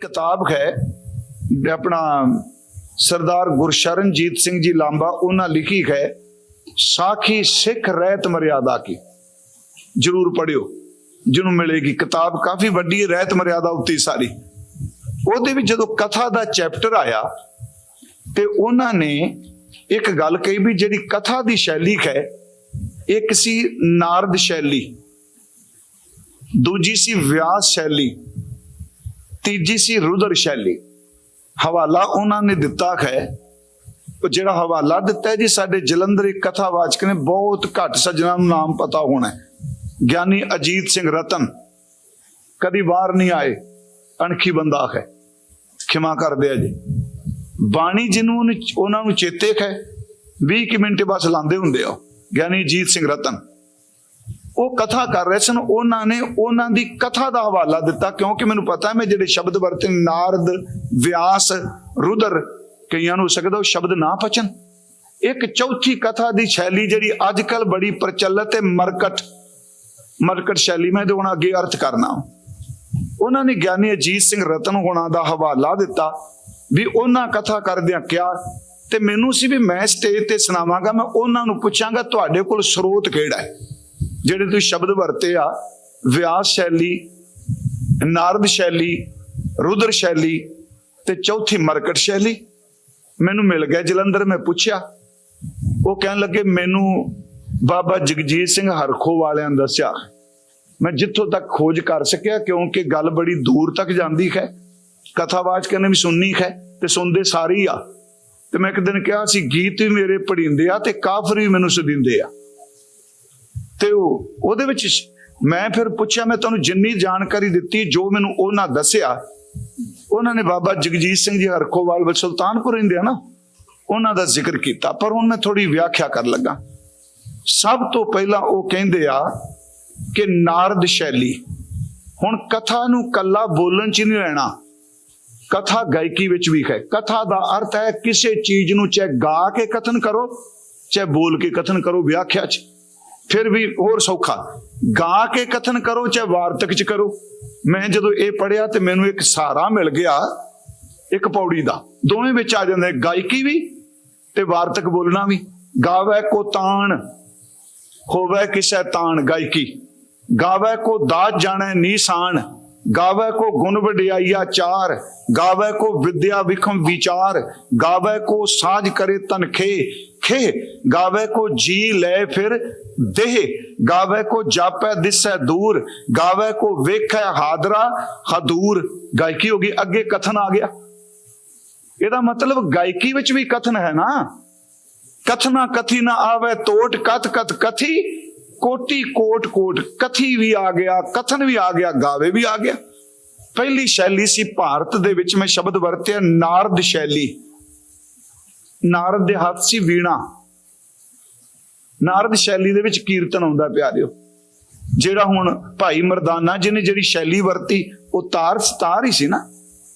ਕਿਤਾਬ ਹੈ ਆਪਣਾ ਸਰਦਾਰ ਗੁਰਸ਼ਰਨਜੀਤ ਸਿੰਘ ਜੀ ਲਾਂਬਾ, ਉਹਨਾਂ ਲਿਖੀ ਹੈ, ਸਾਖੀ ਸਿੱਖ ਰਹਿਤ ਮਰਿਆਦਾ ਕੀ? ਜਰੂਰ ਪੜਿਓ ਜਿਹਨੂੰ ਮਿਲੇਗੀ ਕਿਤਾਬ, ਕਾਫੀ ਵੱਡੀ ਰਹਿਤ ਮਰਿਆਦਾ ਉੱਤੇ ਸਾਰੀ। ਉਹਦੇ ਵਿੱਚ ਜਦੋਂ ਕਥਾ ਦਾ ਚੈਪਟਰ ਆਇਆ, ਤੇ ਉਹਨਾਂ ਨੇ ਇੱਕ ਗੱਲ ਕਹੀ ਵੀ ਜਿਹੜੀ ਕਥਾ ਦੀ ਸ਼ੈਲੀ ਹੈ, ਇੱਕ ਸੀ ਨਾਰਦ ਸ਼ੈਲੀ, ਦੂਜੀ ਸੀ ਵਿਆਸ ਸ਼ੈਲੀ। ਤੀਜੀ ਸੀ ਰੁਦਰ ਸ਼ੈਲੀ। ਹਵਾਲਾ ਉਹਨਾਂ ਨੇ ਦਿੱਤਾ ਹੈ। ਉਹ ਜਿਹੜਾ ਹਵਾਲਾ ਦਿੱਤਾ ਜੀ, ਸਾਡੇ ਜਲੰਧਰ ਇੱਕ ਕਥਾਵਾਚਕ ਨੇ ਬਹੁਤ ਘੱਟ ਸੱਜਣਾ ਨੂੰ ਨਾਮ ਪਤਾ ਹੋਣਾ ਗਿਆਨੀ ਅਜੀਤ ਸਿੰਘ ਰਤਨ ਕਦੀ ਬਾਹਰ ਨਹੀਂ ਆਏ, ਅਣਖੀ ਬੰਦਾ ਹੈ। ਖਿਮਾ ਕਰਦੇ ਆ ਜੀ। ਬਾਣੀ ਜਿਹਨੂੰ ਉਹਨੇ- ਉਹਨਾਂ ਨੂੰ ਚੇਤੇ ਹੈ 20 ਕੁ ਮਿੰਟ ਬਸ ਲਾਉਂਦੇ ਹੁੰਦੇ ਆ ਉਹ। ਗਿਆਨੀ ਅਜੀਤ ਸਿੰਘ ਰਤਨ। ਉਹ ਕਥਾ ਕਰ ਰਹੇ ਸਨ, ਉਹਨਾਂ ਨੇ ਉਹਨਾਂ ਦੀ ਕਥਾ ਦਾ ਹਵਾਲਾ ਦਿੱਤਾ, ਕਿਉਂਕਿ ਮੈਨੂੰ ਪਤਾ ਮੈਂ ਜਿਹੜੇ ਸ਼ਬਦ ਵਰਤੇ, ਨਾਰਦ, ਵਿਆਸ, ਰੁਦਰ, ਕਈਆਂ ਨੂੰ ਹੋ ਸਕਦਾ ਉਹ ਸ਼ਬਦ ਨਾ ਪਚਨ। ਇੱਕ ਚੌਥੀ ਕਥਾ ਦੀ ਸ਼ੈਲੀ ਜਿਹੜੀ ਅੱਜ ਕੱਲ ਬੜੀ ਪ੍ਰਚਲਿਤ ਹੈ ਮਰਕਟ ਮਰਕਟ ਸ਼ੈਲੀ, ਮੈਂ ਇਹਦੇ ਹੁਣ ਅੱਗੇ ਅਰਥ ਕਰਨਾ। ਉਹਨਾਂ ਨੇ ਗਿਆਨੀ ਅਜੀਤ ਸਿੰਘ ਰਤਨ ਹੋਣਾ ਦਾ ਹਵਾਲਾ ਦਿੱਤਾ ਵੀ ਉਹਨਾਂ ਕਥਾ ਕਰਦਿਆਂ ਕਿਹਾ, ਤੇ ਮੈਨੂੰ ਸੀ ਵੀ ਮੈਂ ਸਟੇਜ ਤੇ ਸੁਣਾਵਾਂਗਾ, ਮੈਂ ਉਹਨਾਂ ਨੂੰ ਪੁੱਛਾਂਗਾ, ਤੁਹਾਡੇ ਕੋਲ ਸਰੋਤ ਕਿਹੜਾ ਹੈ? ਜਿਹੜੇ ਤੁਸੀਂ ਸ਼ਬਦ ਵਰਤੇ ਆ, ਵਿਆਸ ਸ਼ੈਲੀ, ਨਾਰਦ ਸ਼ੈਲੀ, ਰੁਦਰ ਸ਼ੈਲੀ ਤੇ ਚੌਥੀ ਮਰਕਟ ਸ਼ੈਲੀ, ਮੈਨੂੰ ਮਿਲ ਗਿਆ ਜਲੰਧਰ, ਮੈਂ ਪੁੱਛਿਆ। ਉਹ ਕਹਿਣ ਲੱਗੇ, ਮੈਨੂੰ ਬਾਬਾ ਜਗਜੀਤ ਸਿੰਘ ਹਰਖੋ ਵਾਲਿਆਂ ਨੇ ਦੱਸਿਆ, ਮੈਂ ਜਿੱਥੋਂ ਤੱਕ ਖੋਜ ਕਰ ਸਕਿਆ, ਕਿਉਂਕਿ ਗੱਲ ਬੜੀ ਦੂਰ ਤੱਕ ਜਾਂਦੀ ਹੈ ਕਥਾਵਾਚ ਕਹਿੰਦੇ ਵੀ ਸੁਣਨੀ ਹੈ ਤੇ ਸੁਣਦੇ ਸਾਰੀ ਆ। ਤੇ ਮੈਂ ਇੱਕ ਦਿਨ ਕਿਹਾ ਸੀ, ਗੀਤ ਵੀ ਮੇਰੇ ਪੜਿੰਦੇ ਆ ਤੇ ਕਾਫਰ ਵੀ ਮੈਨੂੰ ਸੁਣਿੰਦੇ ਆ। ਤੇ ਉਹਦੇ ਵਿੱਚ ਮੈਂ ਫਿਰ ਪੁੱਛਿਆ, ਮੈਂ ਤੁਹਾਨੂੰ ਜਿੰਨੀ ਜਾਣਕਾਰੀ ਦਿੱਤੀ, ਜੋ ਮੈਨੂੰ ਉਹਨਾਂ ਦੱਸਿਆ, ਉਹਨਾਂ ਨੇ ਬਾਬਾ ਜਗਜੀਤ ਸਿੰਘ ਜੀ ਹਰਖੋਵਾਲ ਵਿੱਚ ਸੁਲਤਾਨਪੁਰ ਰਹਿੰਦੇ ਆ ਨਾ, ਉਹਨਾਂ ਦਾ ਜ਼ਿਕਰ ਕੀਤਾ। ਪਰ ਹੁਣ ਮੈਂ ਥੋੜੀ ਵਿਆਖਿਆ ਕਰਨ ਲੱਗਾ। ਸਭ ਤੋਂ ਪਹਿਲਾਂ ਉਹ ਕਹਿੰਦੇ ਆ ਕਿ ਨਾਰਦ ਸ਼ੈਲੀ, ਹੁਣ ਕਥਾ ਨੂੰ ਕੱਲਾ ਬੋਲਣ ਚ ਨਹੀਂ ਰਹਿਣਾ। ਕਥਾ ਗਾਇਕੀ ਵਿੱਚ ਵੀ ਹੈ। ਕਥਾ ਦਾ ਅਰਥ ਹੈ, ਕਿਸੇ ਚੀਜ਼ ਨੂੰ ਚਾਹੇ ਗਾ ਕੇ ਕਥਨ ਕਰੋ, ਚਾਹੇ ਬੋਲ ਕੇ ਕਥਨ ਕਰੋ ਵਿਆਖਿਆ ਚ। ਫਿਰ ਵੀ ਹੋਰ ਸੌਖਾ। ਗਾ ਕੇ ਕਥਨ ਕਰੋ ਚਾਹੇ ਵਾਰਤਕ ਚ ਕਰੋ। ਮੈਂ ਜਦੋਂ ਇਹ ਪੜਿਆ ਤੇ ਮੈਨੂੰ ਇੱਕ ਸਹਾਰਾ ਮਿਲ ਗਿਆ, ਇੱਕ ਪੌੜੀ ਦਾ। ਦੋਵੇਂ ਵਿੱਚ ਆ ਜਾਂਦੇ ਗਾਇਕੀ ਵੀ ਤੇ ਵਾਰਤਕ ਬੋਲਣਾ ਵੀ। ਗਾਵੇ ਕੋ ਤਾਣ, ਹੋਵੇ ਕਿਸੈ ਤਾਣ ਗਾਇਕੀ। ਗਾਵੇ ਕੋ ਦਾਤ ਜਾਣੈ ਨੀਸਾਨ, ਗਾਵੇ ਕੋ ਗੁਣ ਵਡਿਆਈਆ ਚਾਰ, ਗਾਵੇ ਕੋ ਵਿਦਿਆ ਵਿਖਮ ਵਿਚਾਰ, ਗਾਵੇ ਕੋ ਸਾਜ ਕਰੇ ਤਨਖੇ ਖੇ ਗਾਵੇ ਕੋ ਜੀ ਲੈ ਫਿਰ ਦੇਹ, ਗਾਵੇ ਕੋ ਜਾਪੈ ਦਿਸੈ ਦੂਰ, ਗਾਵੇ ਕੋ ਵੇਖੈ ਹਾਦਰਾ ਹਦੂਰ। ਗਾਇਕੀ ਹੋ ਗਈ, ਅੱਗੇ ਕਥਨ ਆ ਗਿਆ। ਇਹਦਾ ਮਤਲਬ ਗਾਇਕੀ ਵਿੱਚ ਵੀ ਕਥਨ ਹੈ ਨਾ। ਕਥਨਾ ਕਥੀ ਨਾ ਆਵੇ ਤੋਟ, ਕਥ ਕਥ ਕਥੀ, ਕੋਟੀ ਕੋਟ ਕੋਟ, ਕਥੀ ਵੀ ਆ ਗਿਆ, ਕਥਨ ਵੀ ਆ ਗਿਆ, ਗਾਵੇ ਵੀ ਆ ਗਿਆ। ਪਹਿਲੀ ਸ਼ੈਲੀ ਸੀ ਭਾਰਤ ਦੇ ਵਿੱਚ ਮੈਂ ਸ਼ਬਦ ਵਰਤਿਆ, ਨਾਰਦ ਸ਼ੈਲੀ। ਨਾਰਦ ਦੇ ਹੱਥ ਸੀ ਵੀਣਾ। ਨਾਰਦ ਸ਼ੈਲੀ ਦੇ ਵਿੱਚ ਕੀਰਤਨ ਆਉਂਦਾ ਪਿਆਰਿਓ ਜਿਹੜਾ ਹੁਣ ਭਾਈ ਮਰਦਾਨਾ ਜਿਹਨੇ ਜਿਹੜੀ ਸ਼ੈਲੀ ਵਰਤੀ, ਉਹ ਤਾਰ ਸਤਾਰ ਹੀ ਸੀ ਨਾ।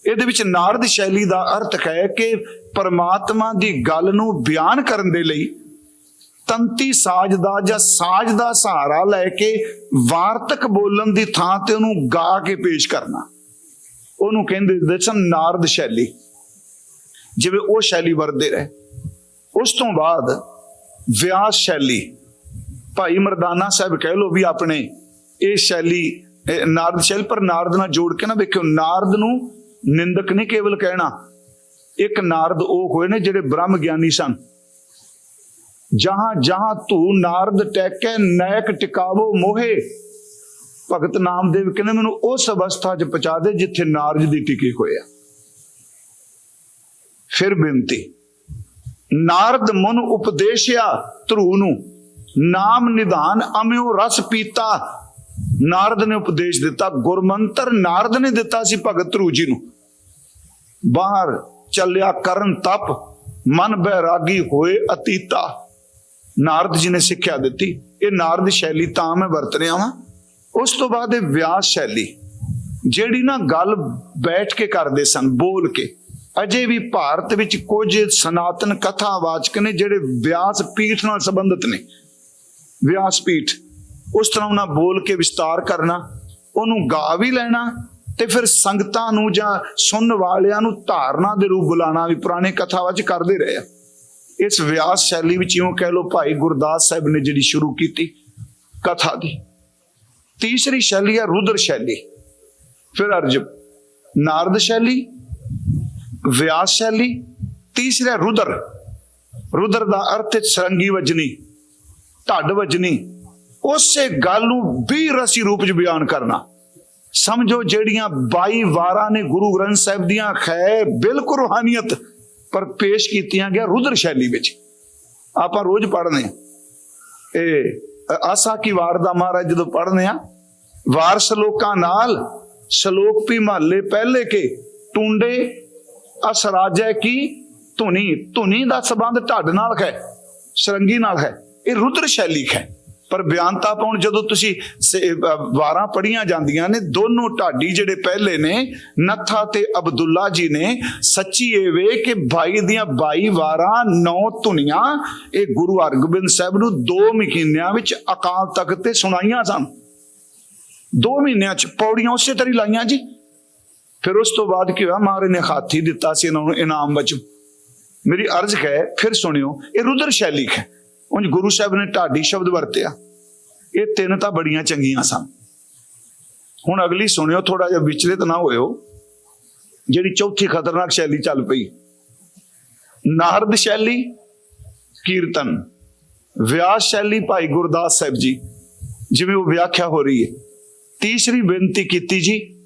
ਇਹਦੇ ਵਿੱਚ ਨਾਰਦ ਸ਼ੈਲੀ ਦਾ ਅਰਥ ਹੈ ਕਿ ਪਰਮਾਤਮਾ ਦੀ ਗੱਲ ਨੂੰ ਬਿਆਨ ਕਰਨ ਦੇ ਲਈ ਤੰਤੀ ਸਾਜ ਦਾ ਜਾਂ ਸਾਜ ਦਾ ਸਹਾਰਾ ਲੈ ਕੇ ਵਾਰਤਕ ਬੋਲਣ ਦੀ ਥਾਂ ਤੇ ਉਹਨੂੰ ਗਾ ਕੇ ਪੇਸ਼ ਕਰਨਾ। ਉਹਨੂੰ ਕਹਿੰਦੇ ਹੁੰਦੇ ਸਨ ਨਾਰਦ ਸ਼ੈਲੀ। ਜਿਵੇਂ ਉਹ ਸ਼ੈਲੀ ਵਰਦੇ ਰਹੇ। ਉਸ ਤੋਂ ਬਾਅਦ ਵਿਆਸ ਸ਼ੈਲੀ, ਭਾਈ ਮਰਦਾਨਾ ਸਾਹਿਬ ਕਹਿ ਲੋ ਵੀ ਆਪਣੇ ਇਹ ਸ਼ੈਲੀ ਨਾਰਦ ਸ਼ੈਲੀ, ਪਰ ਨਾਰਦ ਨਾਲ ਜੋੜ ਕੇ ਨਾ ਵੇਖਿਓ ਨਾਰਦ ਨੂੰ ਨਿੰਦਕ ਨਹੀਂ ਕੇਵਲ ਕਹਿਣਾ, ਇੱਕ ਨਾਰਦ ਉਹ ਹੋਏ ਨੇ ਜਿਹੜੇ ਬ੍ਰਹਮ ਗਿਆਨੀ ਸਨ। ਜਹਾਂ ਜਹਾਂ ਤੂੰ ਨਾਰਦ ਟੈਕੈ ਨੈਕ ਟਿਕਾਵੋ ਮੋਹੇ। ਭਗਤ ਨਾਮਦੇਵ ਕਹਿੰਦੇ ਮੈਨੂੰ ਉਸ ਅਵਸਥਾ 'ਚ ਪਹੁੰਚਾ ਦੇ ਜਿੱਥੇ ਨਾਰਜ ਦੀ ਟਿਕੇ ਹੋਇਆ। ਫਿਰ ਬੇਨਤੀ, ਨਾਰਦ ਮਨ ਉਪਦੇਸ਼ਿਆ ਧਰੂ ਨੂੰ, ਨਾਮ ਨਿਧਾਨ ਅਮਿਉ ਰਸ ਪੀਤਾ। ਨਾਰਦ ਨੇ ਉਪਦੇਸ਼ ਦਿੱਤਾ, ਗੁਰਮੰਤਰ ਨਾਰਦ ਨੇ ਦਿੱਤਾ ਸੀ ਭਗਤ ਧਰੂ ਜੀ ਨੂੰ। ਬਾਹਰ ਚੱਲਿਆ ਕਰਨ ਤਪ, ਮਨ ਬੈਰਾਗੀ ਹੋਏ ਅਤੀਤਾ। ਨਾਰਦ ਜੀ ਨੇ ਸਿੱਖਿਆ ਦਿੱਤੀ, ਇਹ ਨਾਰਦ ਸ਼ੈਲੀ ਤਾਂ ਮੈਂ ਵਰਤ ਰਿਹਾ ਵਾਂ। ਉਸ ਤੋਂ ਬਾਅਦ ਇਹ ਵਿਆਸ ਸ਼ੈਲੀ, ਜਿਹੜੀ ਨਾ ਗੱਲ ਬੈਠ ਕੇ ਕਰਦੇ ਸਨ, ਬੋਲ ਕੇ ਅਜੇ ਵੀ ਭਾਰਤ ਵਿੱਚ ਕੁਝ ਸਨਾਤਨ ਕਥਾਵਾਚਕ ਨੇ ਜਿਹੜੇ ਵਿਆਸ ਪੀਠ ਨਾਲ ਸੰਬੰਧਿਤ ਨੇ। ਵਿਆਸ ਪੀਠ। ਉਸ ਤਰ੍ਹਾਂ ਉਹਨਾਂ ਬੋਲ ਕੇ ਵਿਸਤਾਰ ਕਰਨਾ, ਉਹਨੂੰ ਗਾ ਵੀ ਲੈਣਾ ਤੇ ਫਿਰ ਸੰਗਤਾਂ ਨੂੰ ਜਾਂ ਸੁਣਨ ਵਾਲਿਆਂ ਨੂੰ ਧਾਰਨਾ ਦੇ ਰੂਪ ਬੁਲਾਣਾ ਵੀ ਪੁਰਾਣੇ ਕਥਾਵਾਂ 'ਚ ਕਰਦੇ ਰਹੇ ਆ। ਇਸ ਵਿਆਸ ਸ਼ੈਲੀ ਵਿੱਚ ਇਉਂ ਕਹਿ ਲੋ ਭਾਈ ਗੁਰਦਾਸ ਸਾਹਿਬ ਨੇ ਜਿਹੜੀ ਸ਼ੁਰੂ ਕੀਤੀ ਕਥਾ ਦੀ। ਤੀਸਰੀ ਸ਼ੈਲੀ ਹੈ ਰੁਦਰ ਸ਼ੈਲੀ। ਫਿਰ ਅਰਜ ਨਾਰਦ ਸ਼ੈਲੀ ਵਿਆਸ ਸ਼ੈਲੀ, ਤੀਸਰਾ ਰੁਦਰ। ਰੁਦਰ ਦਾ ਅਰਥ ਹੈ ਸਰੰਗੀ ਵਜਨੀ, ਢੱਡ ਵਜਨੀ। ਉਸੇ ਗੱਲ ਨੂੰ 20 ਰਸੀ ਰੂਪ ਚ ਬਿਆਨ ਕਰਨਾ। ਸਮਝੋ ਜਿਹੜੀਆਂ 22 ਵਾਰਾਂ ਨੇ ਗੁਰੂ ਗ੍ਰੰਥ ਸਾਹਿਬ ਦੀਆਂ ਖੈ ਬਿਲਕੁਲ ਰੂਹਾਨੀਅਤ ਪਰ ਪੇਸ਼ ਕੀਤੀਆਂ ਗਿਆ ਰੁਦਰ ਸ਼ੈਲੀ ਵਿੱਚ। ਆਪਾਂ ਰੋਜ਼ ਪੜ੍ਹਨੇ ਆ ਇਹ ਆਸਾ ਕੀ ਵਾਰ ਦਾ ਮਹਾਰਾਜ ਜਦੋਂ ਪੜ੍ਹਨੇ ਆ ਵਾਰ ਸ਼ਲੋਕਾਂ ਨਾਲ, ਸ਼ਲੋਕ ਵੀ ਮਹੱਲੇ ਪਹਿਲੇ ਕੇ, ਟੁੰਡੇ ਅਸਰਾਜੈ ਕੀ? ਧੁਨੀ ਧੁਨੀ ਦਾ ਸੰਬੰਧ ਢੱਡ ਨਾਲ ਹੈ, ਸਰੰਗੀ ਨਾਲ ਹੈ, ਇਹ ਰੁਦਰ ਸ਼ੈਲੀ ਹੈ। ਪਰ ਬਿਆਨਤਾ ਪਾਉਣ ਜਦੋਂ ਤੁਸੀਂ ਵਾਰਾਂ ਪੜੀਆਂ ਜਾਂਦੀਆਂ ਨੇ, ਦੋਨੋਂ ਢਾਡੀ ਜਿਹੜੇ ਪਹਿਲੇ ਨੇ, ਨੱਥਾ ਤੇ ਅਬਦੁੱਲਾ ਜੀ ਨੇ, ਸੱਚੀ ਇਹ ਵੇ ਕਿ ਭਾਈ ਦੀਆਂ 22 ਵਾਰਾਂ, ਨੌ ਧੁਨੀਆਂ, ਇਹ ਗੁਰੂ ਹਰਗੋਬਿੰਦ ਸਾਹਿਬ ਨੂੰ ਦੋ ਮਹੀਨਿਆਂ ਵਿੱਚ ਅਕਾਲ ਤਖਤ ਤੇ ਸੁਣਾਈਆਂ ਸਨ। ਦੋ ਮਹੀਨਿਆਂ ਚ ਪੌੜੀਆਂ ਉਸੇ ਤਰ੍ਹਾਂ ਲਾਈਆਂ ਜੀ। ਫਿਰ ਉਸ ਤੋਂ ਬਾਅਦ ਕੀ ਹੋਇਆ? ਮਹਾਰਾਜ ਨੇ ਹਾਥੀ ਦਿੱਤਾ ਸੀ ਇਹਨਾਂ ਨੂੰ ਇਨਾਮ ਵਿੱਚ। ਮੇਰੀ ਅਰਜ਼ ਹੈ, ਫਿਰ ਸੁਣਿਓ, ਇਹ ਰੁਦਰ ਸ਼ੈਲੀ ਹੈ। ਉਂਝ ਗੁਰੂ ਸਾਹਿਬ ਨੇ ਢਾਡੀ ਸ਼ਬਦ ਵਰਤਿਆ। ਇਹ ਤਿੰਨ ਤਾਂ ਬੜੀਆਂ ਚੰਗੀਆਂ ਸਨ। ਹੁਣ ਅਗਲੀ ਸੁਣਿਓ ਥੋੜਾ ਜਿਹਾ ਵਿਚਲਿਤ ਨਾ ਹੋਇਓ। ਜਿਹੜੀ ਚੌਥੀ ਖਤਰਨਾਕ ਸ਼ੈਲੀ ਚੱਲ ਪਈ। ਨਾਰਦ ਸ਼ੈਲੀ, ਕੀਰਤਨ। ਵਿਆਸ ਸ਼ੈਲੀ, ਭਾਈ ਗੁਰਦਾਸ ਸਾਹਿਬ ਜੀ, ਜਿਵੇਂ ਉਹ ਵਿਆਖਿਆ ਹੋ ਰਹੀ ਹੈ। ਤੀਸਰੀ ਬੇਨਤੀ ਕੀਤੀ ਜੀ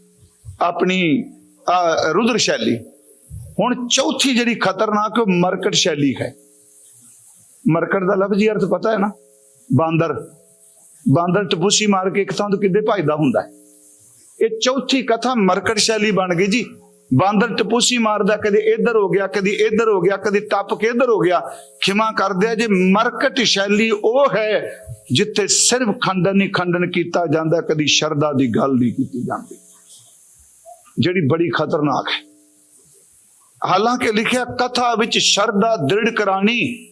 ਆਪਣੀ ਰੁਦਰ ਸ਼ੈਲੀ। ਹੁਣ ਚੌਥੀ ਜਿਹੜੀ ਖਤਰਨਾਕ ਮਰਕਟ ਸ਼ੈਲੀ ਹੈ। ਮਰਕਟ ਦਾ ਲਫ਼ਜ਼ੀ ਅਰਥ ਪਤਾ ਹੈ ਨਾ? ਬਾਂਦਰ। ਬਾਂਦਰ ਟਪੂਸੀ ਮਾਰ ਕੇ ਇੱਕ ਥਾਂ ਤੋਂ ਕਿੱਦੇ ਭਜਦਾ ਹੁੰਦਾ ਹੈ। ਇਹ ਚੌਥੀ ਕਥਾ ਮਰਕਟ ਸ਼ੈਲੀ ਬਣ ਗਈ ਜੀ। ਬਾਂਦਰ ਟਪੂਸੀ ਮਾਰਦਾ, ਕਦੇ ਇੱਧਰ ਹੋ ਗਿਆ, ਕਦੀ ਇੱਧਰ ਹੋ ਗਿਆ, ਕਦੇ ਟੱਪ ਕੇ ਇੱਧਰ ਹੋ ਗਿਆ। ਖਿਮਾ ਕਰਦੇ ਆ ਜੇ ਮਰਕਟ ਸ਼ੈਲੀ ਉਹ ਹੈ ਜਿੱਥੇ ਸਿਰਫ ਖੰਡਨ ਹੀ ਖੰਡਨ ਕੀਤਾ ਜਾਂਦਾ, ਕਦੀ ਸ਼ਰਦਾ ਦੀ ਗੱਲ ਨਹੀਂ ਕੀਤੀ ਜਾਂਦੀ। ਜਿਹੜੀ ਬੜੀ ਖਤਰਨਾਕ ਹੈ। ਹਾਲਾਂਕਿ ਲਿਖਿਆ, ਕਥਾ ਵਿੱਚ ਸ਼ਰਧਾ ਦ੍ਰਿੜ ਕਰਾਣੀ।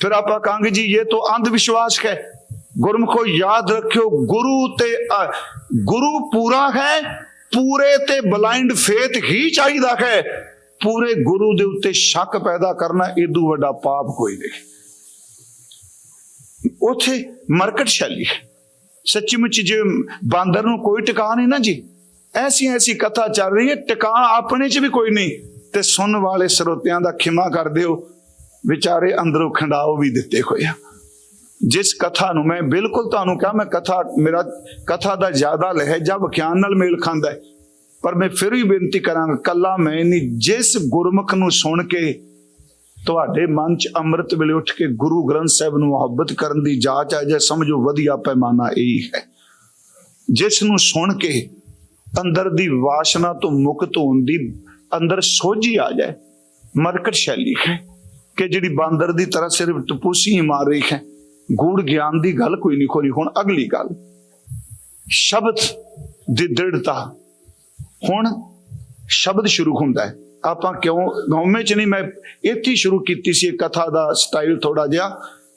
ਫਿਰ ਆਪਾਂ ਕਹਾਂਗੇ ਜੀ, ਇਹ ਤਾਂ ਅੰਧ ਵਿਸ਼ਵਾਸ ਹੈ। ਗੁਰਮਖੋ, ਯਾਦ ਰੱਖਿਓ, ਗੁਰੂ ਤੇ ਗੁਰੂ ਪੂਰਾ ਹੈ, ਪੂਰੇ ਤੇ ਬਲਾਈਂਡ ਫੇਥ ਹੀ ਚਾਹੀਦਾ ਹੈ। ਪੂਰੇ ਗੁਰੂ ਦੇ ਉੱਤੇ ਸ਼ੱਕ ਪੈਦਾ ਕਰਨਾ ਇਦੋਂ ਵੱਡਾ ਪਾਪ ਕੋਈ ਨਹੀਂ। ਉਥੇ ਮਰਕਟ ਸ਼ੈਲੀ ਹੈ। ਸੱਚੀ ਮੁੱਚੀ ਜੇ ਬਾਂਦਰ ਨੂੰ ਕੋਈ ਟਿਕਾ ਨਹੀਂ ਨਾ ਜੀ ਐਸੀ ਐਸੀ ਕਥਾ ਚੱਲ ਰਹੀ ਹੈ, ਟਿਕਾ ਆਪਣੇ 'ਚ ਵੀ ਕੋਈ ਨਹੀਂ। ਤੇ ਸੁਣਨ ਵਾਲੇ ਸਰੋਤਿਆਂ ਦਾ ਖਿਮਾ ਕਰ ਦਿਓ। ਵਿਚਾਰੇ ਅੰਦਰੋਂ ਖੰਡਾਓ ਵੀ ਦਿੱਤੇ ਹੋਏ ਆ। ਜਿਸ ਕਥਾ ਨੂੰ ਮੈਂ ਬਿਲਕੁਲ ਤੁਹਾਨੂੰ ਕਹਾਂ, ਮੈਂ ਕਥਾ, ਮੇਰਾ ਕਥਾ ਦਾ ਜ਼ਿਆਦਾ ਲਹਿਜਾ ਵਿਖਿਆਨ ਨਾਲ ਮੇਲ ਖਾਂਦਾ ਹੈ। ਪਰ ਮੈਂ ਫਿਰ ਵੀ ਬੇਨਤੀ ਕਰਾਂਗਾ, ਕੱਲਾ ਮੈਂ ਨਹੀਂ, ਜਿਸ ਗੁਰਮੁਖ ਨੂੰ ਸੁਣ ਕੇ ਤੁਹਾਡੇ ਮਨ 'ਚ ਅੰਮ੍ਰਿਤ ਵੇਲੇ ਉੱਠ ਕੇ ਗੁਰੂ ਗ੍ਰੰਥ ਸਾਹਿਬ ਨੂੰ ਮੁਹੱਬਤ ਕਰਨ ਦੀ ਜਾਚ ਆ ਜਾਏ ਸਮਝੋ, ਵਧੀਆ ਪੈਮਾਨਾ ਇਹੀ ਹੈ। ਜਿਸ ਨੂੰ ਸੁਣ ਕੇ ਅੰਦਰ ਦੀ ਵਾਸ਼ਨਾ ਤੋਂ ਮੁਕਤ ਹੋਣ ਦੀ ਅੰਦਰ ਸੋਝੀ ਆ ਜਾਏ। ਮਰਕਟ ਸ਼ੈਲੀ ਹੈ ਕਿ ਜਿਹੜੀ ਬਾਂਦਰ ਦੀ ਤਰ੍ਹਾਂ ਸਿਰਫ ਟਪੂਸੀ ਹੀ ਮਾਰ ਰਹੀ ਹੈ। ਗੂੜ ਗਿਆਨ ਦੀ ਗੱਲ ਕੋਈ ਨਹੀਂ ਖੋਰੀ। ਹੁਣ ਅਗਲੀ ਗੱਲ। ਸ਼ਬਦ ਦੀ ਦ੍ਰਿੜਤਾ। ਹੁਣ ਸ਼ਬਦ ਸ਼ੁਰੂ ਹੁੰਦਾ ਹੈ। ਆਪਾਂ ਕਿਉਂ? ਗੌਮੇ ਚ ਨਹੀਂ, ਮੈਂ ਇੱਥੇ ਸ਼ੁਰੂ ਕੀਤੀ ਸੀ। ਇਹ ਕਥਾ ਦਾ ਸਟਾਈਲ ਥੋੜਾ ਜਿਹਾ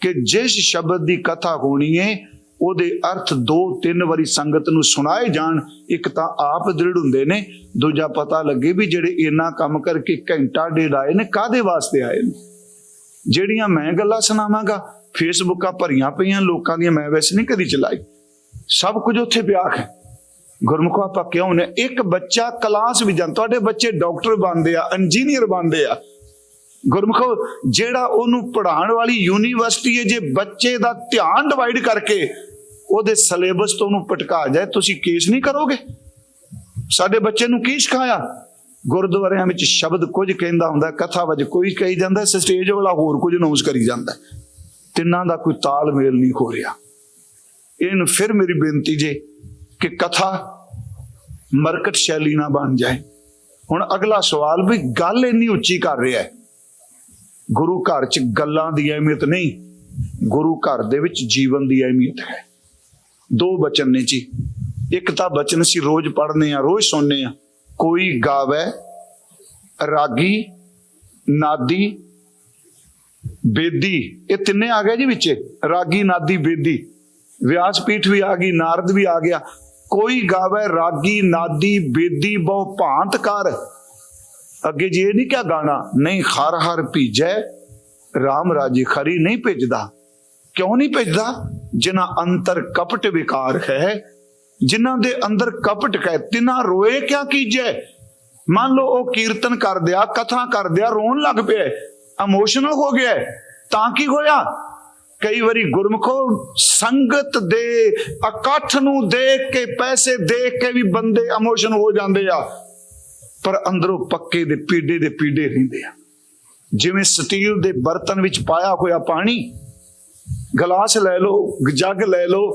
ਕਿ ਜਿਸ ਸ਼ਬਦ ਦੀ ਕਥਾ ਹੋਣੀ ਹੈ ਉਹਦੇ ਅਰਥ ਦੋ ਤਿੰਨ ਵਾਰੀ ਸੰਗਤ ਨੂੰ ਸੁਣਾਏ ਜਾਣ, ਇੱਕ ਤਾਂ ਆਪ ਦ੍ਰਿੜ ਹੁੰਦੇ ਨੇ, ਦੂਜਾ ਪਤਾ ਲੱਗੇ ਵੀ ਜਿਹੜੇ ਇੰਨਾ ਕੰਮ ਕਰਕੇ ਘੰਟਾ ਡੇਢ ਆਏ ਨੇ ਕਾਦੇ ਵਾਸਤੇ ਆਏ ਨੇ? ਜਿਹੜੀਆਂ ਮੈਂ ਗੱਲਾਂ ਸੁਣਾਵਾਂਗਾ, ਫੇਸਬੁੱਕਾਂ ਭਰੀਆਂ ਪਈਆਂ, ਲੋਕਾਂ ਦੀਆਂ ਮੈਂ ਵੈਸੇ ਨਹੀਂ ਕਦੀ ਚਲਾਈ। ਸਭ ਕੁਝ ਉੱਥੇ ਪਿਆ ਹੈ। ਗੁਰਮੁਖੋ, ਆਪਾਂ ਕਿਉਂ ਨੇ? ਇੱਕ ਬੱਚਾ ਕਲਾਸ ਵੀ ਜਾਂ ਤੁਹਾਡੇ ਬੱਚੇ ਡਾਕਟਰ ਬਣਦੇ ਆ, ਇੰਜੀਨੀਅਰ ਬਣਦੇ ਆ। ਗੁਰਮੁਖੋ, ਜਿਹੜਾ ਉਹਨੂੰ ਪੜ੍ਹਾਉਣ ਵਾਲੀ ਯੂਨੀਵਰਸਿਟੀ ਹੈ, ਜੇ ਬੱਚੇ ਦਾ ਧਿਆਨ ਡਿਵਾਈਡ ਕਰਕੇ ਉਹਦੇ ਸਿਲੇਬਸ ਤੋਂ ਉਹਨੂੰ ਪਟਕਾ ਜਾਏ, ਤੁਸੀਂ ਕੇਸ ਨਹੀਂ ਕਰੋਗੇ? ਸਾਡੇ ਬੱਚੇ ਨੂੰ ਕੀ ਸਿਖਾਇਆ? ਗੁਰਦੁਆਰਿਆਂ ਵਿੱਚ ਸ਼ਬਦ ਕੁਝ ਕਹਿੰਦਾ ਹੁੰਦਾ, ਕਥਾ ਵਿੱਚ ਕੋਈ ਕਹੀ ਜਾਂਦਾ ਸਟੇਜ ਵਾਲਾ ਹੋਰ ਕੁਝ ਅਨਾਉਂਸ ਕਰੀ ਜਾਂਦਾ। ਤਿੰਨਾਂ ਦਾ ਕੋਈ ਤਾਲਮੇਲ ਨਹੀਂ ਹੋ ਰਿਹਾ। ਇਹਨੂੰ ਫਿਰ ਮੇਰੀ ਬੇਨਤੀ ਜੇ ਕਿ ਕਥਾ ਮਰਕਟ ਸ਼ੈਲੀ ਨਾ ਬਣ ਜਾਏ। ਹੁਣ ਅਗਲਾ ਸਵਾਲ ਵੀ ਗੱਲ ਇੰਨੀ ਉੱਚੀ ਕਰ ਰਿਹਾ ਹੈ। ਗੁਰੂ ਘਰ 'ਚ ਗੱਲਾਂ ਦੀ ਅਹਿਮੀਅਤ ਨਹੀਂ, ਗੁਰੂ ਘਰ ਦੇ ਵਿੱਚ ਜੀਵਨ ਦੀ ਅਹਿਮੀਅਤ ਹੈ। ਦੋ ਬਚਨ ਨੇ ਜੀ। ਇੱਕ ਤਾਂ ਬਚਨ ਸੀ ਰੋਜ਼ ਪੜ੍ਹਨੇ ਆ, ਰੋਜ਼ ਸੁਣਨੇ ਆ। ਕੋਈ ਗਾਵੇ, ਰਾਗੀ, ਨਾਦੀ, ਬੇਦੀ। ਇਹ ਤਿੰਨੇ ਆ ਗਏ ਜੀ ਵਿੱਚ। ਰਾਗੀ, ਨਾਦੀ, ਬੇਦੀ। ਵਿਆਸ ਪੀਠ ਵੀ ਆ ਗਈ, ਨਾਰਦ ਵੀ ਆ ਗਿਆ। ਕੋਈ ਗਾਵੇ, ਰਾਗੀ, ਨਾਦੀ, ਬੇਦੀ ਬਹੁ ਭਾਂਤ ਕਰ। ਅੱਗੇ ਜੀ ਇਹ ਨਹੀਂ ਕਿਹਾ ਗਾਣਾ, ਨਹੀਂ ਹਰ ਹਰ ਭੀਜੈ RAM ਰਾਜੀ ਖਰੀ ਨਹੀਂ ਭੇਜਦਾ। ਕਿਉਂ ਨਹੀਂ ਭੇਜਦਾ? ਜਿਨ੍ਹਾਂ ਅੰਤਰ ਕਪਟ ਵਿਕਾਰ ਹੈ, ਜਿਨ੍ਹਾਂ ਦੇ ਅੰਦਰ ਕਪਟ ਹੈ, ਤਿਨਾ ਰੋਏ ਕਿਆ ਕੀਜੈ? ਮੰਨ ਲਓ ਉਹ ਕੀਰਤਨ ਕਰਦਿਆ ਕਥਾ ਕਰਦਿਆ ਰੋਣ ਲੱਗ ਪਿਆ ਇਮੋਸ਼ਨਲ ਹੋ ਗਿਆ ਤਾਂ ਕੀ ਹੋਇਆ? ਕਈ ਵਾਰੀ ਗੁਰਮਖੋ ਸੰਗਤ ਦੇ ਇਕੱਠ ਨੂੰ ਦੇਖ ਕੇ ਪੈਸੇ ਦੇਖ ਕੇ ਵੀ ਬੰਦੇ ਇਮੋਸ਼ਨ ਹੋ ਜਾਂਦੇ ਆ, ਪਰ ਅੰਦਰੋਂ ਪੱਕੇ ਦੇ ਪੀੜੇ ਦੇ ਪੀੜੇ ਰਹਿੰਦੇ ਆ। ਜਿਵੇਂ ਸਟੀਲ ਦੇ ਬਰਤਨ ਵਿੱਚ ਪਾਇਆ ਹੋਇਆ ਪਾਣੀ ਗਲਾਸ ਲੈ ਲਓ, ਜੱਗ ਲੈ ਲਓ,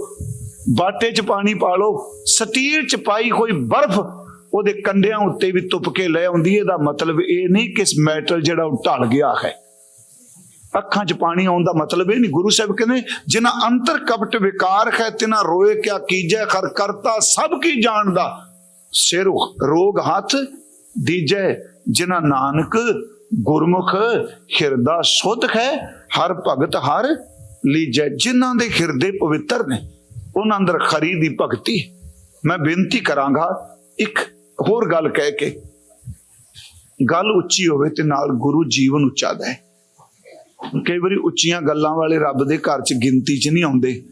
ਬਾਟੇ 'ਚ ਪਾਣੀ ਪਾ ਲਓ, ਸਟੀਲ 'ਚ ਪਾਈ ਹੋਈ ਬਰਫ਼ ਉਹਦੇ ਕੰਡਿਆਂ ਉੱਤੇ ਵੀ ਤੁਪ ਕੇ ਲੈ ਆਉਂਦੀ ਇਹਦਾ ਮਤਲਬ ਇਹ ਨਹੀਂ ਕਿ ਇਸ ਮੈਟਲ ਜਿਹੜਾ ਉਹ ਢਲ ਗਿਆ ਹੈ। ਅੱਖਾਂ 'ਚ ਪਾਣੀ ਆਉਣ ਦਾ ਮਤਲਬ ਇਹ ਨਹੀਂ। ਗੁਰੂ ਸਾਹਿਬ ਕਹਿੰਦੇ ਜਿਨ੍ਹਾਂ ਅੰਤਰ ਕਪਟ ਵਿਕਾਰ ਹੈ, ਤਿਨਾ ਰੋਏ ਕਿਆ ਕੀਜੈ ਖਰ ਕਰਤਾ ਸਭ ਕੀ ਜਾਣਦਾ। ਸਿਰ ਰੋਗ ਹੱਥ ਦੀਜੈ, ਜਿਨ੍ਹਾਂ ਨਾਨਕ ਗੁਰਮੁਖ ਹਿਰਦਾ ਸੁਧ ਹੈ, ਹਰ ਭਗਤ ਹਰ ਲੀਜੈ ਜਿਨ੍ਹਾਂ ਦੇ ਹਿਰਦੇ ਪਵਿੱਤਰ ਨੇ, ਉਹਨਾਂ ਅੰਦਰ ਖਰੀ ਦੀ ਭਗਤੀ। ਮੈਂ ਬੇਨਤੀ ਕਰਾਂਗਾ, ਇੱਕ ਹੋਰ ਗੱਲ ਕਹਿ ਕੇ, ਗੱਲ ਉੱਚੀ ਹੋਵੇ ਤੇ ਨਾਲ ਗੁਰੂ ਜੀਵਨ ਉੱਚਾ ਦਾ ਹੈ। ਕਈ ਵਾਰੀ ਉੱਚੀਆਂ ਗੱਲਾਂ ਵਾਲੇ ਰੱਬ ਦੇ ਘਰ 'ਚ ਗਿਣਤੀ 'ਚ ਨਹੀਂ ਆਉਂਦੇ।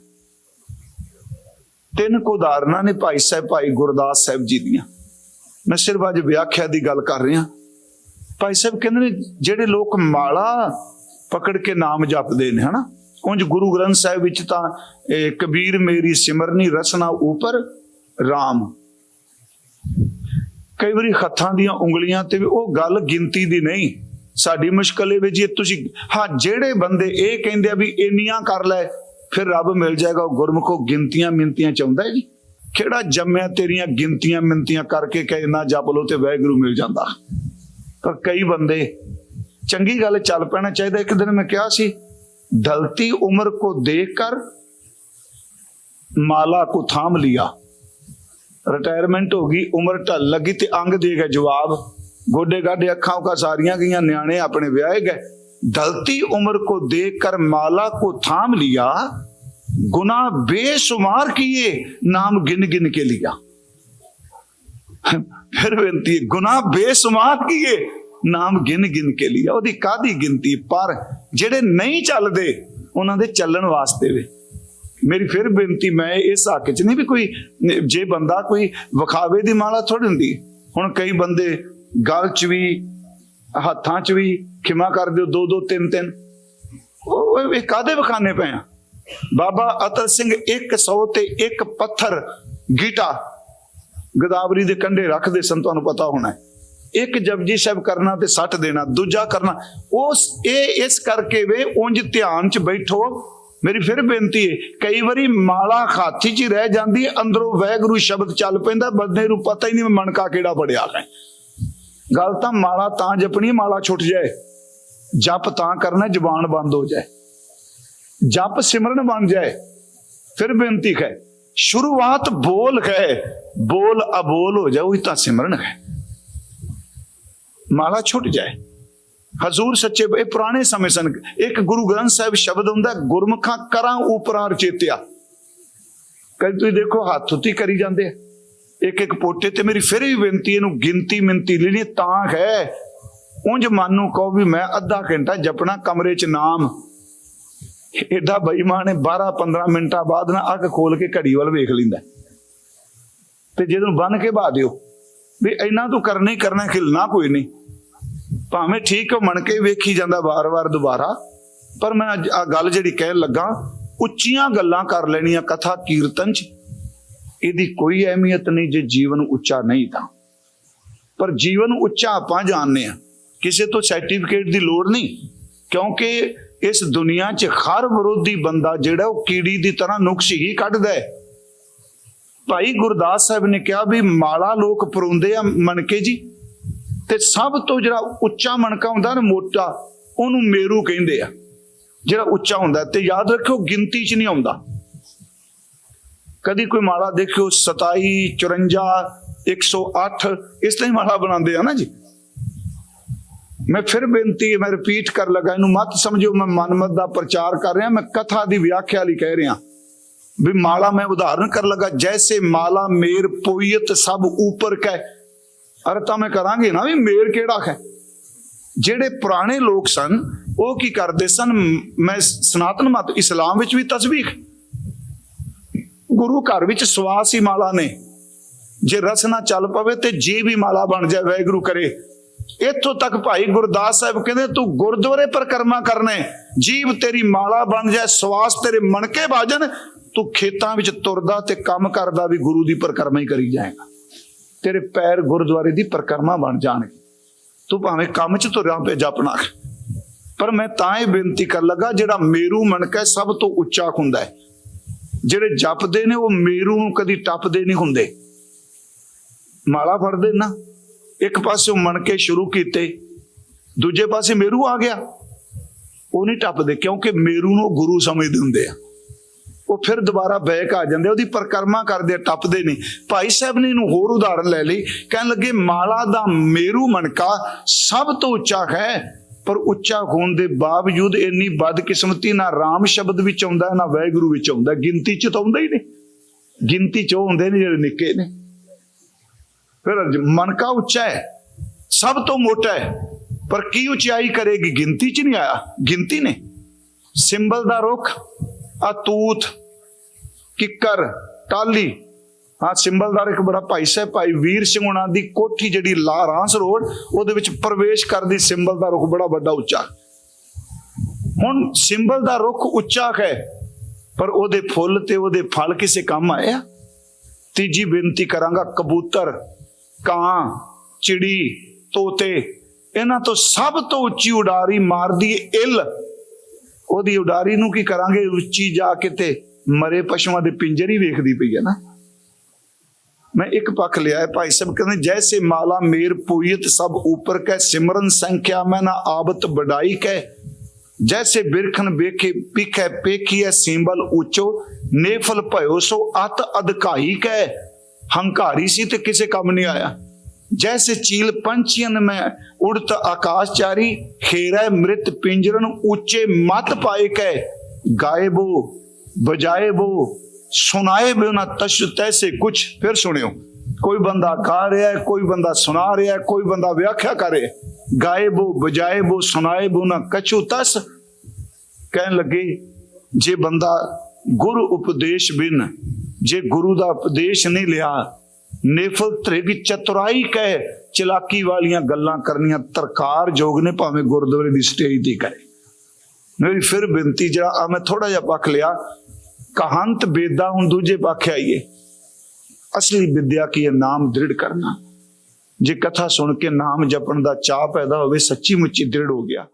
ਤਿੰਨ ਕੁ ਉਦਾਹਰਨਾਂ ਨੇ ਭਾਈ ਸਾਹਿਬ, ਭਾਈ ਗੁਰਦਾਸ ਸਾਹਿਬ ਜੀ ਦੀਆਂ। ਮੈਂ ਸਿਰਫ ਅੱਜ ਵਿਆਖਿਆ ਦੀ ਗੱਲ ਕਰ ਰਿਹਾ। ਭਾਈ ਸਾਹਿਬ ਕਹਿੰਦੇ ਨੇ, ਜਿਹੜੇ ਲੋਕ ਮਾਲਾ ਪਕੜ ਕੇ ਨਾਮ ਜਪਦੇ ਨੇ, ਹਨਾ? ਉਂਝ ਗੁਰੂ ਗ੍ਰੰਥ ਸਾਹਿਬ ਵਿੱਚ ਤਾਂ, ਇਹ ਕਬੀਰ ਮੇਰੀ ਸਿਮਰਨੀ ਰਸਨਾ ਉਪਰ RAM ਕਈ ਵਾਰੀ ਹੱਥਾਂ ਦੀਆਂ ਉਂਗਲੀਆਂ ਤੇ ਵੀ ਉਹ ਗੱਲ ਗਿਣਤੀ ਦੀ ਨਹੀਂ। ਸਾਡੀ ਮੁਸ਼ਕਲ ਇਹ ਵੀ ਜੀ ਤੁਸੀਂ, ਹਾਂ, ਜਿਹੜੇ ਬੰਦੇ ਇਹ ਕਹਿੰਦੇ ਆ ਵੀ ਇੰਨੀਆਂ ਕਰ ਲੈ, ਫਿਰ ਰੱਬ ਮਿਲ ਜਾਏਗਾ, ਉਹ ਗੁਰਮੁਖੋ ਗਿਣਤੀਆਂ ਮਿੰਤੀਆਂ ਚਾਹੁੰਦਾ ਹੈ ਜੀ। ਕਿਹੜਾ ਜੰਮਿਆ ਤੇਰੀਆਂ ਗਿਣਤੀਆਂ ਮਿੰਤੀਆਂ ਕਰਕੇ ਕਹੇ ਨਾ ਜਪ ਲੋ ਤੇ ਵਾਹਿਗੁਰੂ ਮਿਲ ਜਾਂਦਾ। ਪਰ ਕਈ ਬੰਦੇ, ਚੰਗੀ ਗੱਲ ਚੱਲ ਪੈਣਾ ਚਾਹੀਦਾ। ਇੱਕ ਦਿਨ ਮੈਂ ਕਿਹਾ ਸੀ ढलती उम्र को देखकर माला को थाम लिया ਰਿਟਾਇਰਮੈਂਟ ਹੋ ਗਈ ਉਮਰ ਢਲ ਲੱਗੀ ਤੇ ਅੰਗ ਦੇ ਗਿਆ ਜਵਾਬ ਗੋਡੇ ਗਾਡੇ ਅੱਖਾਂ ਉਕਾ ਸਾਰੀਆਂ ਗਈਆਂ ਨਿਆਣੇ ਆਪਣੇ ਵਿਆਹੇ ਗਏ ढलती उम्र को देखकर माला को थाम लिया गुना बेशुमार किए नाम गिन गिन के लिया ਫਿਰ ਬੇਨਤੀ ਹੈ ਗੁਨਾਹ ਬੇਸ਼ੁਮਾਰ ਕੀਏ ਨਾਮ ਗਿਣ ਗਿਣ ਕੇ ਲਿਆ ਉਹਦੀ ਕਾਦੀ ਗਿਣਤੀ ਪਰ ਜਿਹੜੇ ਨਹੀਂ ਚੱਲਦੇ, ਉਹਨਾਂ ਦੇ ਚੱਲਣ ਵਾਸਤੇ ਵੀ। ਮੇਰੀ ਫਿਰ ਬੇਨਤੀ, ਮੈਂ ਇਸ ਹੱਕ 'ਚ ਨਹੀਂ ਵੀ ਕੋਈ, ਜੇ ਬੰਦਾ ਕੋਈ ਵਿਖਾਵੇ ਦੀ ਮਾਲਾ ਥੋੜੀ ਹੁੰਦੀ, ਹੁਣ ਕਈ ਬੰਦੇ ਗਲ 'ਚ ਵੀ, ਹੱਥਾਂ 'ਚ ਵੀ ਖਿਮਾ ਕਰ ਦਿਓ, ਦੋ ਦੋ, ਤਿੰਨ ਤਿੰਨ। ਉਹ ਉਹ, ਇਹ ਕਾਦੇ ਵਿਖਾਣੇ ਪਏ ਆ? ਬਾਬਾ ਅਤਰ ਸਿੰਘ 100 ਤੇ ਇੱਕ ਪੱਥਰ ਗੀਟਾ ਗਦਾਵਰੀ ਦੇ ਕੰਢੇ ਰੱਖਦੇ ਸਨ, ਤੁਹਾਨੂੰ ਪਤਾ ਹੋਣਾ ਹੈ। ਇੱਕ ਜਪਜੀ ਸਾਹਿਬ ਕਰਨਾ ਤੇ ਸੱਟ ਦੇਣਾ, ਦੂਜਾ ਕਰਨਾ, ਉਸ ਇਹ ਇਸ ਕਰਕੇ ਵੇ ਉਂਝ ਧਿਆਨ 'ਚ ਬੈਠੋ। ਮੇਰੀ ਫਿਰ ਬੇਨਤੀ ਹੈ ਕਈ ਵਾਰੀ ਮਾਲਾ ਖਾਤੀ 'ਚ ਹੀ ਰਹਿ ਜਾਂਦੀ ਅੰਦਰੋਂ ਵੈਗੁਰੂ ਸ਼ਬਦ ਚੱਲ ਪੈਂਦਾ, ਬੰਦੇ ਨੂੰ ਪਤਾ ਹੀ ਨਹੀਂ ਮੈਂ ਮਣਕਾ ਕਿਹੜਾ ਪੜਿਆ ਹੈ ਗੱਲ ਤਾਂ ਮਾਲਾ ਤਾਂ ਜਪਣੀ ਮਾਲਾ ਛੁੱਟ ਜਾਏ। ਜਪ ਤਾਂ ਕਰਨਾ ਜਬਾਨ ਬੰਦ ਹੋ ਜਾਏ। ਜਪ ਸਿਮਰਨ ਬਣ ਜਾਏ। ਫਿਰ ਬੇਨਤੀ ਹੈ, ਸ਼ੁਰੂਆਤ ਬੋਲ ਹੈ, ਬੋਲ ਅਬੋਲ ਹੋ ਜਾਏ, ਉਹੀ ਤਾਂ ਸਿਮਰਨ ਹੈ। ਮਾਲਾ ਛੁੱਟ ਜਾਏ। ਹਜ਼ੂਰ ਸੱਚੇ ਇਹ ਪੁਰਾਣੇ ਸਮੇਂ ਸਨ। ਇੱਕ ਗੁਰੂ ਗ੍ਰੰਥ ਸਾਹਿਬ ਸ਼ਬਦ ਹੁੰਦਾ, ਗੁਰਮੁਖਾਂ ਕਰਾਂ ਉਪਰਾਰ ਚੇਤਿਆ। ਕਦੇ ਤੁਸੀਂ ਦੇਖੋ, ਹੱਥ ਉੱਤੀ ਕਰੀ ਜਾਂਦੇ ਆ। ਇੱਕ ਇੱਕ ਪੋਟੇ ਤੇ ਮੇਰੀ ਫਿਰ ਵੀ ਬੇਨਤੀ, ਇਹਨੂੰ ਗਿਣਤੀ ਮਿੰਤੀ ਲੈਣੀ ਤਾਂ ਹੈ। ਉਂਝ ਮਨ ਨੂੰ ਕਹੋ ਵੀ ਮੈਂ ਅੱਧਾ ਘੰਟਾ ਜਪਣਾ ਕਮਰੇ 'ਚ ਨਾਮ। ਐਡਾ ਬੇਈਮਾਨ ਹੈ 12 15 ਮਿੰਟਾਂ ਬਾਅਦ ਨਾ ਅੱਖ ਖੋਲ ਕੇ ਘੜੀ ਵੱਲ ਵੇਖ ਲੈਂਦਾ ਤੇ ਜਦੋਂ ਬੰਨ ਕੇ ਬਾ ਦਿਓ, ਵੀ ਇੰਨਾ ਤੂੰ ਕਰਨਾ ਹੀ ਕਰਨਾ, ਖਿਲਣਾ ਕੋਈ ਨਹੀਂ। ਭਾਵੇਂ ਠੀਕ ਮਣ ਕੇ ਵੇਖੀ ਜਾਂਦਾ ਵਾਰ-ਵਾਰ ਦੁਬਾਰਾ, ਪਰ ਮੈਂ ਅੱਜ ਆ ਗੱਲ ਜਿਹੜੀ ਕਹਿਣ ਲੱਗਾ, ਉੱਚੀਆਂ ਗੱਲਾਂ ਕਰ ਲੈਣੀਆਂ ਕਥਾ ਕੀਰਤਨ ਚ। ਇਹਦੀ ਕੋਈ ਅਹਿਮੀਅਤ ਨਹੀਂ ਜੇ ਜੀਵਨ ਉੱਚਾ ਨਹੀਂ ਤਾਂ। ਪਰ ਜੀਵਨ ਉੱਚਾ ਆਪਾਂ ਜਾਣਦੇ ਆ ਕਿਸੇ ਤੋਂ ਸਰਟੀਫਿਕੇਟ ਦੀ ਲੋੜ ਨਹੀਂ, ਕਿਉਂਕਿ ਇਸ ਦੁਨੀਆ 'ਚ ਹਰ ਵਿਰੋਧੀ ਬੰਦਾ ਜਿਹੜਾ ਉਹ ਕੀੜੀ ਦੀ ਤਰ੍ਹਾਂ ਨੁਕਸ ਹੀ ਕੱਢਦਾ ਹੈ। ਭਾਈ ਗੁਰਦਾਸ ਸਾਹਿਬ ਨੇ ਕਿਹਾ ਵੀ ਮਾਲਾ ਲੋਕ ਪਰੋਂਦੇ ਆ ਮਣਕੇ ਜੀ। ਤੇ ਸਭ ਤੋਂ ਜਿਹੜਾ ਉੱਚਾ ਮਣਕਾ ਹੁੰਦਾ ਨਾ ਮੋਟਾ, ਉਹਨੂੰ ਮੇਰੂ ਕਹਿੰਦੇ ਆ। ਜਿਹੜਾ ਉੱਚਾ ਹੁੰਦਾ, ਤੇ ਯਾਦ ਰੱਖਿਓ, ਗਿਣਤੀ 'ਚ ਨਹੀਂ ਆਉਂਦਾ। ਕਦੀ ਕੋਈ ਮਾਲਾ ਦੇਖਿਓ 27 54 108 ਇਸ ਤਰ੍ਹਾਂ ਹੀ ਮਾਲਾ ਬਣਾਉਂਦੇ ਆ ਨਾ ਜੀ। ਮੈਂ ਫਿਰ ਬੇਨਤੀ, ਮੈਂ ਰਿਪੀਟ ਕਰ ਲਗਾ, ਇਹਨੂੰ ਮਤ ਸਮਝੋ ਮੈਂ ਮਨਮਤ ਦਾ ਪ੍ਰਚਾਰ ਕਰ ਰਿਹਾ, ਮੈਂ ਕਥਾ ਦੀ ਵਿਆਖਿਆ ਲਈ ਕਹਿ ਰਿਹਾ। ਵੀ ਮਾਲਾ ਮੈਂ ਉਦਾਹਰਨ ਕਰ ਲਗਾ, ਜੈਸੇ ਮਾਲਾ ਮੇਰ ਪੋਇਤ ਸਭ ਉਪਰ ਕੈ ਅਰ ਤਾਂ ਮੈਂ ਕਰਾਂਗੇ ਨਾ ਵੀ ਮੇਰ ਕਿਹੜਾ ਹੈ? ਜਿਹੜੇ ਪੁਰਾਣੇ ਲੋਕ ਸਨ, ਉਹ ਕੀ ਕਰਦੇ ਸਨ? ਮੈਂ ਸਨਾਤਨ ਮਤ, ਇਸਲਾਮ ਵਿੱਚ ਵੀ ਤਸਬੀਹ ਗੁਰੂ ਘਰ ਵਿੱਚ ਸਵਾਸ ਹੀ ਮਾਲਾ ਨੇ। ਜੇ ਰਸ ਨਾ ਚੱਲ ਪਵੇ ਤੇ ਜੀ ਵੀ ਮਾਲਾ ਬਣ ਜਾਏ ਵੈਗਰੂ ਕਰੇ। ਇੱਥੋਂ ਤੱਕ ਭਾਈ ਗੁਰਦਾਸ ਸਾਹਿਬ ਕਹਿੰਦੇ, ਤੂੰ ਗੁਰਦੁਆਰੇ ਪਰਕਰਮਾ ਕਰਨੇ ਜੀਵ ਤੇਰੀ ਮਾਲਾ ਬਣ ਜਾਏ, ਸਵਾਸ ਤੇਰੇ ਮਣਕੇ ਬਾਜਣ ਤੂੰ ਖੇਤਾਂ ਵਿੱਚ ਤੁਰਦਾ ਤੇ ਕੰਮ ਕਰਦਾ ਵੀ ਗੁਰੂ ਦੀ ਪਰਕਰਮਾ ਹੀ ਕਰੀ ਜਾਏਗਾ। ਤੇਰੇ ਪੈਰ ਗੁਰਦੁਆਰੇ ਦੀ ਪਰਕਰਮਾ ਬਣ ਜਾਣਗੇ। ਤੂੰ ਭਾਵੇਂ ਕੰਮ 'ਚ ਤੁਰਿਆ ਪਏ ਜਪਣਾ ਪਰ ਮੈਂ ਤਾਂ ਇਹ ਬੇਨਤੀ ਕਰ ਲੱਗਾ, ਜਿਹੜਾ ਮੇਰੂ ਮਣਕਾ ਸਭ ਤੋਂ ਉੱਚਾ ਹੁੰਦਾ ਹੈ। ਜਿਹੜੇ ਜਪਦੇ ਨੇ, ਉਹ ਮੇਰੂ ਨੂੰ ਕਦੀ ਟੱਪਦੇ ਨਹੀਂ ਹੁੰਦੇ। ਮਾਲਾ ਫੜਦੇ ਨਾ ਇੱਕ ਪਾਸੇ ਮਣਕੇ ਸ਼ੁਰੂ ਕੀਤੇ, ਦੂਜੇ ਪਾਸੇ ਮੇਰੂ ਆ ਗਿਆ। ਉਹ ਨਹੀਂ ਟੱਪਦੇ, ਕਿਉਂਕਿ ਮੇਰੂ ਨੂੰ ਗੁਰੂ ਸਮਝਦੇ ਹੁੰਦੇ ਆ। ਉਹ ਫਿਰ ਦੁਬਾਰਾ ਬੈਕ ਆ ਜਾਂਦੇ, ਉਹਦੀ ਪਰਕਰਮਾ ਕਰਦੇ, ਟੱਪਦੇ ਨਹੀਂ। ਭਾਈ ਸਾਹਿਬ ਨੇ ਇਹਨੂੰ ਹੋਰ ਉਦਾਹਰਨ ਲੈ ਲਈ, ਕਹਿਣ ਲੱਗੇ, ਮਾਲਾ ਦਾ ਮੇਰੂ ਮਣਕਾ ਸਭ ਤੋਂ ਉੱਚਾ ਹੈ, ਪਰ ਉੱਚਾ ਹੋਣ ਦੇ ਬਾਵਜੂਦ ਇੰਨੀ ਬਦਕਿਸਮਤੀ ਨਾ ਰਾਮ ਸ਼ਬਦ ਵਿੱਚ ਆਉਂਦਾ, ਨਾ ਵੈਗੁਰੂ ਵਿੱਚ ਆਉਂਦਾ। ਗਿਣਤੀ ਚ ਤਾਂ ਆਉਂਦਾ ਹੀ ਨਹੀਂ। ਗਿਣਤੀ ਚ ਉਹ ਹੁੰਦੇ ਨੇ ਜਿਹੜੇ ਨਿੱਕੇ ਨੇ। ਫਿਰ ਮਣਕਾ ਉੱਚਾ ਹੈ, ਸਭ ਤੋਂ ਮੋਟਾ ਹੈ, ਪਰ ਕੀ ਉਚਾਈ ਕਰੇਗੀ? ਗਿਣਤੀ ਚ ਨਹੀਂ ਆਇਆ। ਗਿਣਤੀ ਨੇ। ਸਿੰਬਲ ਦਾ ਰੁੱਖ ਅਤੂਤ ਕਿੱਕਰ ਟਾਲੀ ਹਾਂ ਸਿੰਬਲਦਾਰ ਇੱਕ ਬੜਾ ਭਾਈ ਸਾਹਿਬ, ਭਾਈ ਵੀਰ ਸਿੰਘ ਉਹਨਾਂ ਦੀ ਕੋਠੀ ਜਿਹੜੀ ਲਾਰਾਂਸ ਰੋਡ, ਉਹਦੇ ਵਿੱਚ ਪ੍ਰਵੇਸ਼ ਕਰਦੀ ਸਿੰਬਲ ਦਾ ਰੁੱਖ ਬੜਾ ਵੱਡਾ ਉੱਚਾ। ਹੁਣ ਸਿੰਬਲ ਦਾ ਰੁੱਖ ਉੱਚਾ ਹੈ, ਪਰ ਉਹਦੇ ਫੁੱਲ ਤੇ ਉਹਦੇ ਫਲ ਕਿਸੇ ਕੰਮ ਆਏ ਆ? ਤੀਜੀ ਬੇਨਤੀ ਕਰਾਂਗਾ, ਕਬੂਤਰ, ਕਾਂ, ਚਿੜੀ, ਤੋਤੇ, ਇਹਨਾਂ ਤੋਂ ਸਭ ਤੋਂ ਉੱਚੀ ਉਡਾਰੀ ਮਾਰਦੀ ਏ ਇੱਲ। ਉਹਦੀ ਉਡਾਰੀ ਨੂੰ ਕੀ ਕਰਾਂਗੇ? ਉੱਚੀ ਜਾ ਕੇ ਤੇ ਮਰੇ ਪਸ਼ੂਆਂ ਦੇ ਪਿੰਜਰ ਹੀ ਵੇਖਦੀ ਪਈ ਹੈ ਨਾ। ਮੈਂ ਇੱਕ ਪੱਖ ਲਿਆ ਹੈ ਭਾਈ ਸਾਹਿਬ, ਕਹਿੰਦੇ ਜੈਸੇ ਮਾਲਾ ਮੇਰ ਪੂਇਤ ਸਭ ਉਪਰ ਕੈ, ਸਿਮਰਨ ਸੰਖਿਆ ਮੈਂ ਨਾ ਆਬਤ ਬੜਾਈ ਕੈ। ਜੈਸੇ ਬਿਰਖਨ ਵੇਖੇ, ਪਿਖੈ ਪੇਖੀਐ ਸਿੰਬਲ ਉੱਚੋ, ਨੇਫਲ ਭਇਓ ਸੋ ਅਤ ਅਧਕਾਈ ਕੈ। ਹੰਕਾਰੀ ਸੀ ਤੇ ਕਿਸੇ ਕੰਮ ਨਹੀਂ ਆਇਆ। ਜੈਸੇ ਚੀਲ ਪੰਛੀਆਂ ਮੈਂ ਉੜਤ ਆਕਾਸ਼ਚਾਰੀ ਖੇਰਾ ਮ੍ਰਿਤ ਪਿੰਜਰਨ ਉੱਚੇ ਮਤ ਪਾਏ ਕੈ। ਗਾਇਬੋ ਬਜਾਏ ਬਜਾਏਬੋ ਸੁਣਾਏ ਬਿਨਾ ਤਸ਼ ਤੈਸੇ ਕੁਛ ਫਿਰ ਸੁਣਿਓ ਕੋਈ ਬੰਦਾ ਗਾ ਰਿਹਾ ਕੋਈ ਬੰਦਾ ਸੁਣਾ ਰਿਹਾ ਕੋਈ ਬੰਦਾ ਵਿਆਖਿਆ ਕਰ ਰਿਹਾ ਹੈ। ਗਾਇਬੋ ਬਜਾਏਬੋ ਸੁਣਾਏਬੋ ਨਾ ਕਛੂ ਤਸ ਕਹਿਣ ਲੱਗੇ ਜੇ ਬੰਦਾ ਗੁਰ ਉਪਦੇਸ਼ ਬਿਨ ਜੇ ਗੁਰੂ ਦਾ ਉਪਦੇਸ਼ ਨਹੀਂ ਲਿਆ ਨੇਫਲ ਤ੍ਰਿਗ ਚਤੁਰਾਈ ਕਹਿ ਚਲਾਕੀ ਵਾਲੀਆਂ ਗੱਲਾਂ ਕਰਨੀਆਂ ਤਰਕਾਰ ਜੋਗ ਨੇ ਭਾਵੇਂ ਗੁਰਦੁਆਰੇ ਦੀ ਸਟੇਜ ਤੇ ਕਰੇ ਮੇਰੀ ਫਿਰ ਬੇਨਤੀ ਜਿਹੜਾ ਆ ਮੈਂ ਥੋੜਾ ਜਿਹਾ ਪੱਖ ਲਿਆ ਕਹੰਤ ਬੇਦਾ ਹੁਣ ਦੂਜੇ ਪੱਖ ਆਈਏ। ਅਸਲੀ ਵਿਦਿਆ ਕੀ ਹੈ? ਨਾਮ ਦ੍ਰਿੜ ਕਰਨਾ। ਜੇ ਕਥਾ ਸੁਣ ਕੇ ਨਾਮ ਜਪਣ ਦਾ ਚਾਹ ਪੈਦਾ ਹੋਵੇ, ਸੱਚੀ ਮੁੱਚੀ ਦ੍ਰਿੜ ਹੋ ਗਿਆ।